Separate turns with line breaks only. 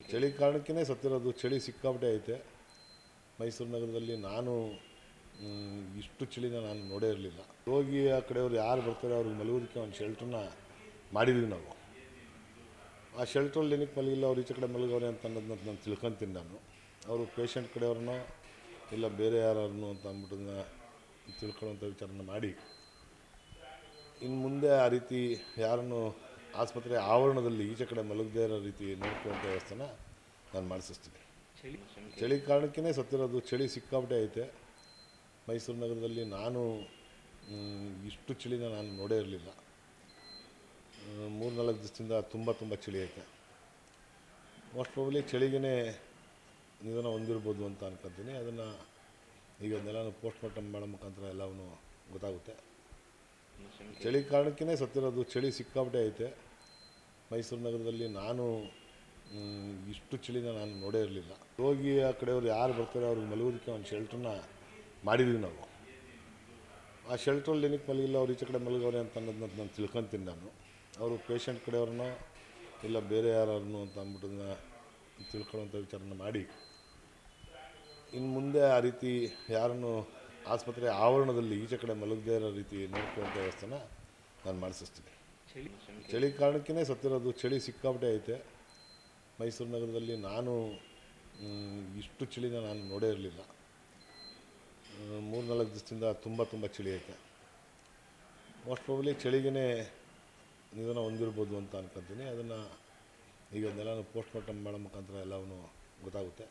ಚಳಿ ಕಾರಣಕ್ಕೇ ಸತ್ತಿರೋದು ಚಳಿ ಸಿಕ್ಕಾಪಟ್ಟೆ ಐತೆ. ಮೈಸೂರು ನಗರದಲ್ಲಿ ನಾನು ಇಷ್ಟು ಚಳಿನ ನಾನು ನೋಡೇ ಇರಲಿಲ್ಲ. ರೋಗಿ ಆ ಕಡೆಯವ್ರು ಯಾರು ಬರ್ತಾರೆ ಅವ್ರಿಗೆ ಮಲಗೋದಕ್ಕೆ ಒಂದು ಶೆಲ್ಟ್ರನ್ನ ಮಾಡಿದ್ವಿ ನಾವು. ಆ ಶೆಲ್ಟ್ರಲ್ಲಿ ಏನಕ್ಕೆ ಮಲಗಿಲ್ಲ, ಅವ್ರು ಈಚೆ ಕಡೆ ಮಲಗವ್ರೆ ಅಂತ ಅನ್ನೋದನ್ನ ನಾನು ತಿಳ್ಕೊತೀನಿ ನಾನು. ಅವರು ಪೇಷಂಟ್ ಕಡೆಯವ್ರನ್ನೋ, ಇಲ್ಲ ಬೇರೆ ಯಾರನ್ನು ಅಂತ ಅಂದ್ಬಿಟ್ಟನ್ನ ತಿಳ್ಕೊಳ್ಳೋಂಥ ವಿಚಾರನ ಮಾಡಿ. ಇನ್ನು ಮುಂದೆ ಆ ರೀತಿ ಯಾರನ್ನು ಆಸ್ಪತ್ರೆ ಆವರಣದಲ್ಲಿ ಈಚೆ ಕಡೆ ಮಲಗದೇ ಇರೋ ರೀತಿ ನೋಡ್ಕೊಳ್ಳುವಂಥ ವ್ಯವಸ್ಥೆನ ನಾನು ಮಾಡಿಸ್ತೀನಿ
ಚಳಿ?
ಕಾರಣಕ್ಕೇ ಸತ್ತಿರೋದು. ಚಳಿ ಸಿಕ್ಕಾಪಟ್ಟೆ ಐತೆ. ಮೈಸೂರು ನಗರದಲ್ಲಿ ನಾನು ಇಷ್ಟು ಚಳಿನ ನಾನು ನೋಡೇ ಇರಲಿಲ್ಲ. ಮೂರು ನಾಲ್ಕು ದಿವಸದಿಂದ ತುಂಬ ತುಂಬ ಚಳಿ ಐತೆ. ಮೋಸ್ಟ್ ಪ್ರಾಬಲಿ ಚಳಿಗೇ ನಿಧನ ಹೊಂದಿರ್ಬೋದು ಅಂತ ಅನ್ಕೊತೀನಿ. ಅದನ್ನು ಈಗ ಅದನ್ನೆಲ್ಲ ಪೋಸ್ಟ್ ಮಾರ್ಟಮ್ ಮಾಡೋ ಮುಖಾಂತರ ಎಲ್ಲವೂ ಗೊತ್ತಾಗುತ್ತೆ. ಚಳಿ ಕಾರಣಕ್ಕೇ ಸತ್ತಿರೋದು. ಚಳಿ ಸಿಕ್ಕಾಪಟ್ಟೆ ಐತೆ. ಮೈಸೂರು ನಗರದಲ್ಲಿ ನಾನು ಇಷ್ಟು ಚಳಿನ ನಾನು ನೋಡೇ ಇರಲಿಲ್ಲ. ರೋಗಿ ಆ ಕಡೆಯವ್ರು ಯಾರು ಬರ್ತಾರೆ ಅವ್ರಿಗೆ ಮಲಗೋದಕ್ಕೆ ಒಂದು ಶೆಲ್ಟ್ರನ್ನ ಮಾಡಿದ್ವಿ ನಾವು. ಆ ಶೆಲ್ಟ್ರಲ್ಲಿ ಏನಕ್ಕೆ ಮಲಗಿಲ್ಲ, ಅವ್ರು ಈಚೆ ಕಡೆ ಮಲಗವ್ರೆ ಅಂತ ಅನ್ನೋದನ್ನ ನಾನು ತಿಳ್ಕೊತೀನಿ ನಾನು. ಅವರು ಪೇಷಂಟ್ ಕಡೆಯವ್ರನ್ನ, ಇಲ್ಲ ಬೇರೆ ಯಾರನ್ನು ಅಂತ ಅಂದ್ಬಿಟ್ಟನ್ನ ತಿಳ್ಕೊಳ್ಳೋಂಥ ವಿಚಾರನ ಮಾಡಿ. ಇನ್ನು ಮುಂದೆ ಆ ರೀತಿ ಯಾರನ್ನು ಆಸ್ಪತ್ರೆ ಆವರಣದಲ್ಲಿ ಈಚೆ ಕಡೆ ಮಲಗದೇ ಇರೋ ರೀತಿ ನೋಡ್ಕೊಳ್ಳೋಂಥ ವ್ಯವಸ್ಥೆನ ನಾನು ಮಾಡಿಸ್ತೀನಿ
ಚಳಿ
ಕಾರಣಕ್ಕೇ ಸತ್ತಿರೋದು ಚಳಿ ಸಿಕ್ಕಾಪಟ್ಟೆ ಐತೆ. ಮೈಸೂರು ನಗರದಲ್ಲಿ ನಾನು ಇಷ್ಟು ಚಳಿನ ನಾನು ನೋಡೇ ಇರಲಿಲ್ಲ. ಮೂರು ನಾಲ್ಕು ದಿವಸದಿಂದ ತುಂಬ ತುಂಬ ಚಳಿ ಐತೆ. ಮೋಸ್ಟ್ ಪ್ರಾಬಲಿ ಚಳಿಗೇ ನಿಧನ ಹೊಂದಿರ್ಬೋದು ಅಂತ ಅನ್ಕೊತೀನಿ. ಅದನ್ನು ಈಗ ಅದನ್ನೆಲ್ಲ ಪೋಸ್ಟ್ ಮಾರ್ಟಮ್ ಮಾಡೋ ಮುಖಾಂತರ ಎಲ್ಲವೂ ಗೊತ್ತಾಗುತ್ತೆ.